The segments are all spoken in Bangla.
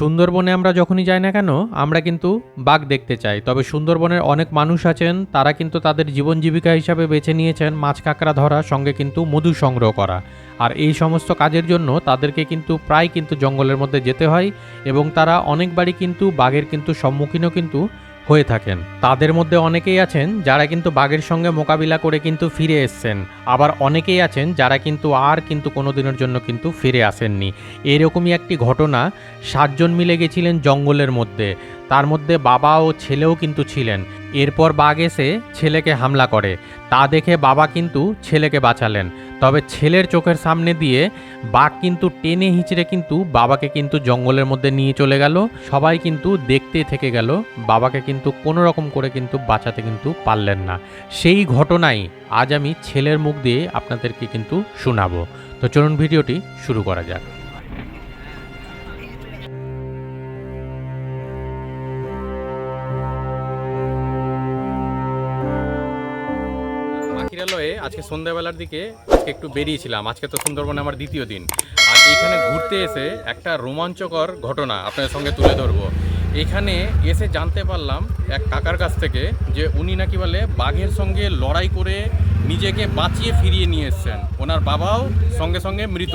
সুন্দরবনে আমরা যখনই যাই না কেন, আমরা কিন্তু বাঘ দেখতে চাই। তবে সুন্দরবনের অনেক মানুষ আছেন, তারা কিন্তু তাদের জীবন জীবিকা হিসাবে বেছে নিয়েছেন, মাছ কাঁকড়া ধরা, সঙ্গে কিন্তু মধু সংগ্রহ করা। আর এই সমস্ত কাজের জন্য তাদেরকে কিন্তু প্রায় কিন্তু জঙ্গলের মধ্যে যেতে হয় এবং তারা অনেকবারই কিন্তু বাঘের কিন্তু সম্মুখীনও কিন্তু হয়ে থাকেন। তাদের মধ্যে অনেকেই আছেন যারা কিন্তু বাঘের সঙ্গে মোকাবিলা করে কিন্তু ফিরে এসছেন। আবার অনেকেই আছেন যারা কিন্তু আর কিন্তু কোনো দিনের জন্য কিন্তু ফিরে আসেননি। এরকমই একটি ঘটনা, সাতজন মিলে গেছিলেন জঙ্গলের মধ্যে। তার মধ্যে বাবা ও ছেলেও কিন্তু ছিলেন। এরপর বাঘ এসে ছেলেকে হামলা করে। তা দেখে বাবা কিন্তু ছেলেকে বাঁচালেন। তবে ছেলের চোখের সামনে দিয়ে বাঘ কিন্তু টেনে হিঁচড়ে কিন্তু বাবাকে কিন্তু জঙ্গলের মধ্যে নিয়ে চলে গেল। সবাই কিন্তু দেখতে থেকে গেল, বাবাকে কিন্তু কোনো রকম করে কিন্তু বাঁচাতে কিন্তু পারলেন না। সেই ঘটনাই আজ আমি ছেলের মুখ দিয়ে আপনাদেরকে কিন্তু শোনাবো। তো চলুন ভিডিওটি শুরু করা যাক। মাকিরালয়ে আজকে সন্ধ্যাবেলার দিকে আজকে একটু বেরিয়েছিলাম। আজকে তো সুন্দরবনে আমার দ্বিতীয় দিন। আর এখানে ঘুরতে এসে একটা রোমাঞ্চকর ঘটনা আপনাদের সঙ্গে তুলে ধরবো। এখানে এসে জানতে পারলাম এক কাকার কাছ থেকে যে উনি নাকি বলে বাঘের সঙ্গে লড়াই করে নিজেকে বাঁচিয়ে ফিরিয়ে নিয়ে এসছেন। ওনার বাবাও সঙ্গে সঙ্গে মৃত।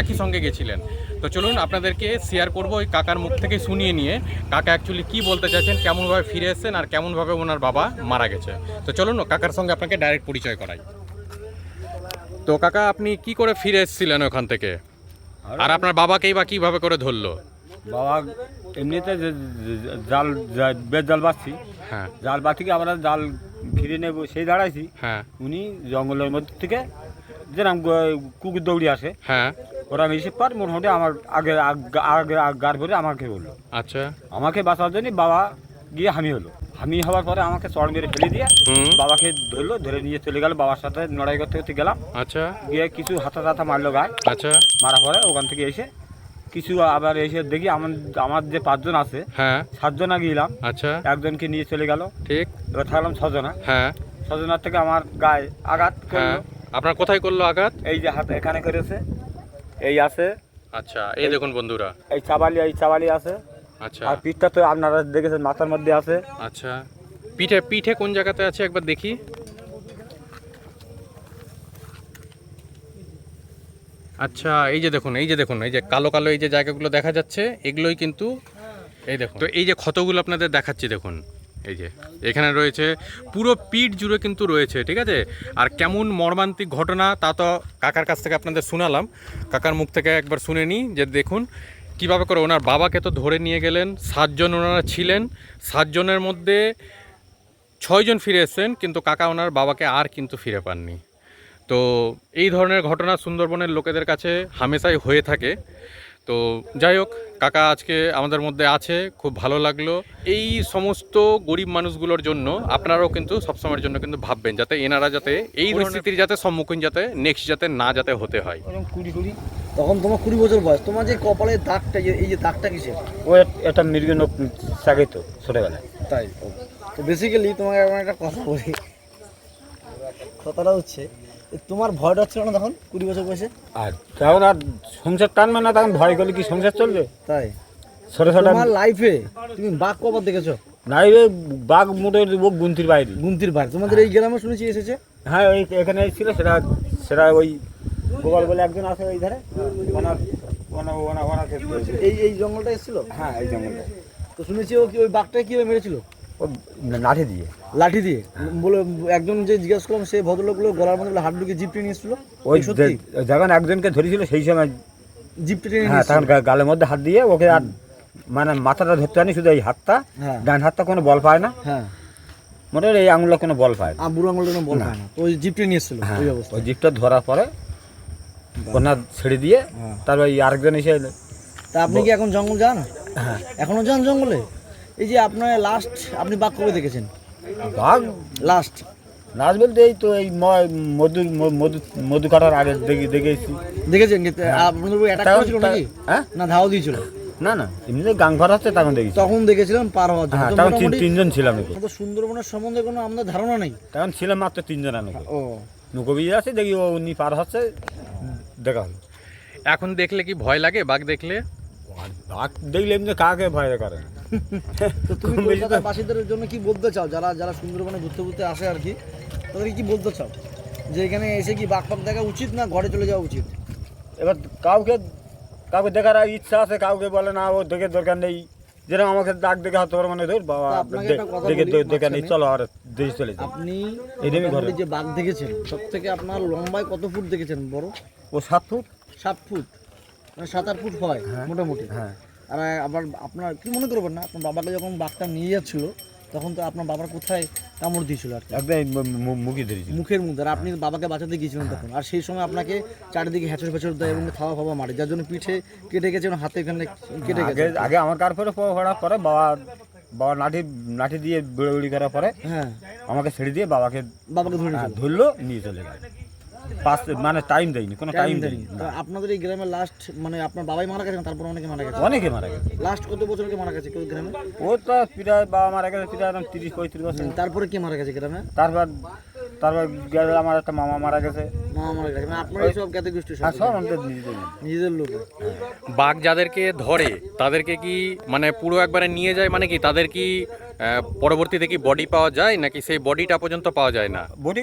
একই সঙ্গে গেছিলেন। তো চলুন আপনাদেরকে শেয়ার করব ওই কাকার মুখ থেকে শুনিয়ে নিয়ে। কাকা অ্যাকচুয়ালি কি বলতে চাইছেন কেমনভাবে ফিরে এসেছেন আর কেমনভাবে ওনার বাবা মারা গেছে? তো চলুন কাকার সঙ্গে আপনাকে ডাইরেক্ট পরিচয় করাই। তো কাকা আপনি কি করে ফিরে এসেছিলেন ওখান থেকে? আর আপনার বাবাকেই বা কীভাবে করে ধরলো? বাবা এমনিতে জাল বেশ জাল বাঁধছি। হ্যাঁ। জাল বাঁধি আমরা জাল ঘিরে নেব সেই দাঁড়াইছি। হ্যাঁ। উনি জঙ্গলের মধ্যে থেকে যেরকম কুকুর দৌড়ি আসে। হ্যাঁ। ওরা মিশে পার মোটামুটি আমার আগে আগ- গার ভরে আমাকে বলল আচ্ছা। আমাকে বাঁচার জন্য বাবা গিয়ে হামি হলো। হামি হওয়ার পরে আমাকে চড় মেরে ফেলে দিয়ে বাবাকে ধরলো ধরে নিয়ে চলে গেল বাবার সাথে লড়াই করতে করতে গেলাম। আচ্ছা। গিয়ে কিছু হাতা টাতা মারলো গায়ে। আচ্ছা। মারা পরে ওখান থেকে এসে কিছু আবার এসে দেখি আমার আমার যে পাঁচজন আছে হ্যাঁ। সাতজনা গিয়েলাম আচ্ছা। একজনকে নিয়ে চলে গেল। ঠিক। এবার থাকলাম ছজনা। হ্যাঁ। ছজনার থেকে আমার গায়ে আঘাত হ্যাঁ। করল। আপনার কোথায় করল আঘাত? এই যে হাতে এখানে করেছে। এই আছে। আচ্ছা এই দেখুন বন্ধুরা। এই চাবালি এই চাবালি আছে। আচ্ছা। আর পিঠটা তো আপনারা দেখেছেন মাথার মধ্যে আছে। আচ্ছা। পিঠে পিঠে কোন জায়গাতে আছে? একবার দেখি। আচ্ছা এই যে দেখুন এই যে দেখুন এই যে কালো কালো এই যে জায়গাগুলো দেখা যাচ্ছে এগুলোই কিন্তু এই দেখুন। তো এই যে ক্ষতগুলো আপনাদের দেখাচ্ছি দেখুন। এই যে, এখানে রয়েছে, পুরো পিঠ জুড়ে কিন্তু রয়েছে, ঠিক আছে? আর কেমন মর্মান্তিক ঘটনা, তা তো কাকার কাছ থেকে আপনাদের শোনালাম। কাকার মুখ থেকে একবার শুনে নিই, যে দেখুন, কীভাবে করে ওনার বাবাকে তো ধরে নিয়ে গেলেন, সাতজন ওনারা ছিলেন, সাতজনের মধ্যে ছয়জন ফিরে এসেছেন, কিন্তু কাকা ওনার বাবাকে আর কিন্তু ফিরে পাননি। তো এই ধরনের ঘটনা সুন্দরবনের লোকেদের কাছে হামেশাই হয়ে থাকে। তো যাই হোক কাকা আজকে আমাদের মধ্যে আছে খুব ভালো লাগল। এই সমস্ত গরিব মানুষগুলোর জন্য আপনারাও কিন্তু সবসময়ের জন্য কিন্তু ভাববেন যাতে এনারা যাতে এই পরিস্থিতির যাতে সম্মুখীন যাতে নেক্সট যাতে না যাতে হতে হয়। কুড়ি কুড়ি তখন তোমার কুড়ি বছর বয়স। তোমার যে কপালের দাগটা যে- এই যে দাগটা কিসের? ও একটা এটা মৃগ চাকিত ছোটবেলায়। তাই? তো বেসিক্যালি তোমাকে একটা কথা বলি। কথাটা হচ্ছে তোমার ভয়টা হচ্ছিল না তখন কুড়ি বছর বয়সে? আর তখন আর সংসার টানবে না তখন ভয় করলে কি সংসার চলবে? তাই। ছোট ছোট তোমার লাইফে তুমি বাঘ কবার দেখেছ? নাই রে বাঘ মোটে গুনতির বাইরে। গুমতির বাঘ। তোমাদের এই গ্রামে শুনেছি এসেছে? হ্যাঁ ওই এখানে ছিল সেটা সেটা ওই গোপাল বলে একজন আছে ওই ধারে। ওনার ওনা ওনা হয়েছে। এই এই জঙ্গলটা এসেছিল? হ্যাঁ এই জঙ্গলটা। তো শুনেছি ও কি ওই বাঘটাকে কীভাবে মেরেছিল? লাঠি দিয়ে। লাঠি দিয়ে? বলে একজন যে জিজ্ঞাসা করলাম সেই ভদ্রলোকগুলো গলার মধ্যে হাত ঢুকে জিপ টেনে এসেছিল ওই যখন একজনকে ধরেছিল সেই সময় জিপ টেনে হ্যাঁ তখন গালের মধ্যে হাত দিয়ে ওকে আর মানে মাথাটা ধরতে পারেনি শুধু এই হাতটা। হ্যাঁ। ডান হাতটা কোনো বল পায় না। হ্যাঁ। মোটামুটি এই আঙুলটা কোনো বল পায় না। বুড়ো আঙুলটা কোনো বল। পায় না। ওই জিপ টেনে এসেছিল হ্যাঁ ওই অবস্থা ওই জিপটা ধরার পরে ওনার ছেড়ে দিয়ে হ্যাঁ। তারপর এই আরেকজন এসে তা আপনি কি এখন জঙ্গল যান? হ্যাঁ। এখনও যান জঙ্গলে? এই যে আপনার লাস্ট আপনি বাঘ কবে দেখেছেন? বাঘ? লাস্ট লাস্ট বলতে এই তো এই ম- মধু মধু মধু কাটার আগে দেখে দেখেছি। দেখেছেন আপনাদের উপর অ্যাটাক করেছিল নাকি? হ্যাঁ? না ধাও দিয়েছিল। না না এমনিতে গাং ঘর হচ্ছে তখন দেখেছি। তখন দেখেছিলাম পার হওয়ার জন্য। হ্যাঁ তখন তিনজন ছিলাম আমাদের সুন্দরবনের সম্বন্ধে কোনো আমাদের ধারণা নেই। তখন ছিলাম মাত্র তিনজন আমি ও। নৌকো বিয়ে আছে দেখি ও উনি পার হচ্ছে দেখা হলো। এখন দেখলে কি ভয় লাগে বাঘ দেখলে? বাঘ দেখলে এমনি কাকে ভয় করে? না তো তুমি কম কলকাতার বাসীদের জন্য কি বলতে চাও? যারা যারা সুন্দরবনে ঘুরতে ঘুরতে আসে আর কি তাদেরকে কি বলতে চাও? যে এখানে এসে কি বাঘ ফাঘ দেখা উচিত না ঘরে চলে যাওয়া উচিত? এবার কাউকে কাউকে দেখার ইচ্ছা আছে কাউকে বলে না ও দেখে দরকার নেই। যেরকম আমাকে ডাক দেখে হাতে পারে মানে ধর বাবা দেখে দেখে নেই চলো আর দেশ চলে আপনি এরমই ঘরে। যে বাঘ দেখেছেন সব থেকে আপনার লম্বায় কত ফুট দেখেছেন বড়? ও সাত ফুট? সাত ফুট। মানে সাত আট ফুট হয়। মোটামুটি। হ্যাঁ। আর আবার আপনার কি মনে করবেন না আপনার বাবাকে যখন বাঘটা নিয়ে যাচ্ছিল তখন তো আপনার বাবার কোথায় কামড় দিয়েছিল আর মুখে ধরেছিল। মুখের মধ্যে আর আপনি বাবাকে বাঁচাতে গিয়েছিলেন তখন। আর সেই সময় আপনাকে চারিদিকে হ্যাচর ফ্যাচর দেয় এবং থাওয়া ফাওয়া মারে যার জন্য পিঠে কেটে গেছে এবং হাতে এখানে কেটে গেছে। আগে আমার কার পরে পড়ার পরে বাবা বাবা লাঠি লাঠি দিয়ে বেড়ে করার পরে হ্যাঁ। আমাকে ছেড়ে দিয়ে বাবাকে বাবাকে ধরে হ্যাঁ, ধরলো নিয়ে চলে গেল। পাঁচ মানে টাইম দেয়নি কোনো টাইম দেয়নি। আপনাদের এই গ্রামে লাস্ট মানে আপনার বাবাই মারা গেছেন তারপর অনেকে মারা গেছে। অনেকে মারা গেছে। লাস্ট কত বছর আগে মারা গেছে কেউ গ্রামে? ও তো প্রায় বাবা মারা গেছে প্রায় তিরিশ পঁয়ত্রিশ বছর। তারপরে কে মারা গেছে গ্রামে? তারপর তারপর গেলে আমার একটা মামা মারা গেছে। মা মারা গেছে। মানে আপনার সব জ্ঞাতি গোষ্ঠী সব আমাদের নিজেদের। নিজেদের লোক। বাঘ যাদেরকে ধরে তাদেরকে কি মানে পুরো একবারে নিয়ে যায় মানে কি? তাদের কি পরবর্তীতে কি বডি পাওয়া যায়? নাকি সেই বডিটা পর্যন্ত পাওয়া যায় না? বডি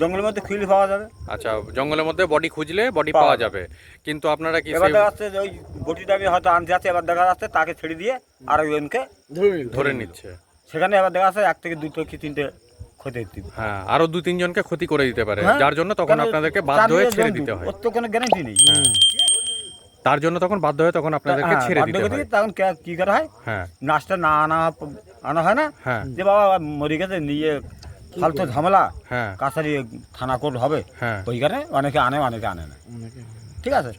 জঙ্গলের মধ্যে খুঁজলে পাওয়া যাবে। আচ্ছা জঙ্গলের মধ্যে বডি খুঁজলে বডি পাওয়া যাবে। কিন্তু আপনারা কি এবার দেখা যাচ্ছে যে ওই বটিটা আমি হয়তো আনতে যাচ্ছি এবার দেখা যাচ্ছে তাকে ছেড়ে দিয়ে আর ওইজনকে ধরে ধরে নিচ্ছে। সেখানে এবার দেখা যাচ্ছে এক থেকে দুটো কি তিনটে ক্ষতি হ্যাঁ আরও দু তিনজনকে ক্ষতি করে দিতে পারে। হ্যাঁ, যার জন্য তখন আপনাদেরকে বাধ্য হয়ে ছেড়ে দিতে হয়। তো কোনো গ্যারান্টি নেই। তার জন্য তখন বাধ্য হয়ে তখন আপনাদেরকে হ্যাঁ, ছেড়ে দিতে হয়। তখন কি করা হয়? হ্যাঁ। নাচটা না আনা আনা হয় না। হ্যাঁ। যে বাবা মরে গেছে নিয়ে ফালতু ঝামেলা? হ্যাঁ। কাছারি থানা কোর্ট হবে? হ্যাঁ। ওইখানে অনেকে আনে অনেকে আনে না। ঠিক আছে?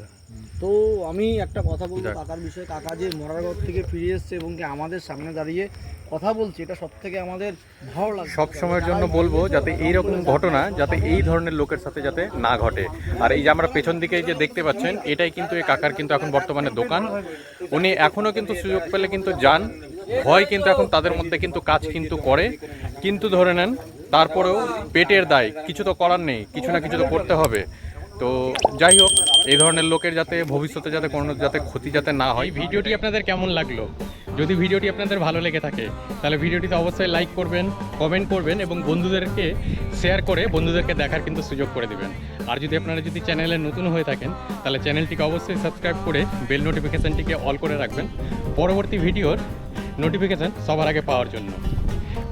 তো আমি একটা কথা বলব। কাকার বিষয়ে। কাকা যে মরার ঘর থেকে ফিরে এসছে এবং কি আমাদের সামনে দাঁড়িয়ে কথা বলছে এটা সব থেকে আমাদের ভালো লাগে। সব সময়ের জন্য বলব যাতে এই রকম ঘটনা যাতে এই ধরনের লোকের সাথে যাতে না ঘটে। আর এই যে আমরা পেছন দিকে যে দেখতে পাচ্ছেন এটাই কিন্তু এই কাকার কিন্তু এখন বর্তমানে দোকান। উনি এখনও কিন্তু সুযোগ পেলে কিন্তু যান। ভয় কিন্তু এখন তাদের মধ্যে কিন্তু কাজ কিন্তু করে। কিন্তু ধরে নেন তারপরেও পেটের দায়, কিছু তো করার নেই, কিছু না কিছু তো করতে হবে। তো যাই হোক, এই ধরনের লোকের যাতে ভবিষ্যতে যাতে কোনো যাতে ক্ষতি যাতে না হয়। ভিডিওটি আপনাদের কেমন লাগল? যদি ভিডিওটি আপনাদের ভালো লেগে থাকে, তাহলে ভিডিওটিতে অবশ্যই লাইক করবেন কমেন্ট করবেন এবং বন্ধুদেরকে শেয়ার করে বন্ধুদেরকে দেখার কিন্তু সুযোগ করে দেবেন। আর যদি আপনারা যদি চ্যানেলে নতুন হয়ে থাকেন, তাহলে চ্যানেলটিকে অবশ্যই সাবস্ক্রাইব করে বেল নোটিফিকেশানটিকে অল করে রাখবেন। পরবর্তী ভিডিওর নোটিফিকেশান সবার আগে পাওয়ার জন্য।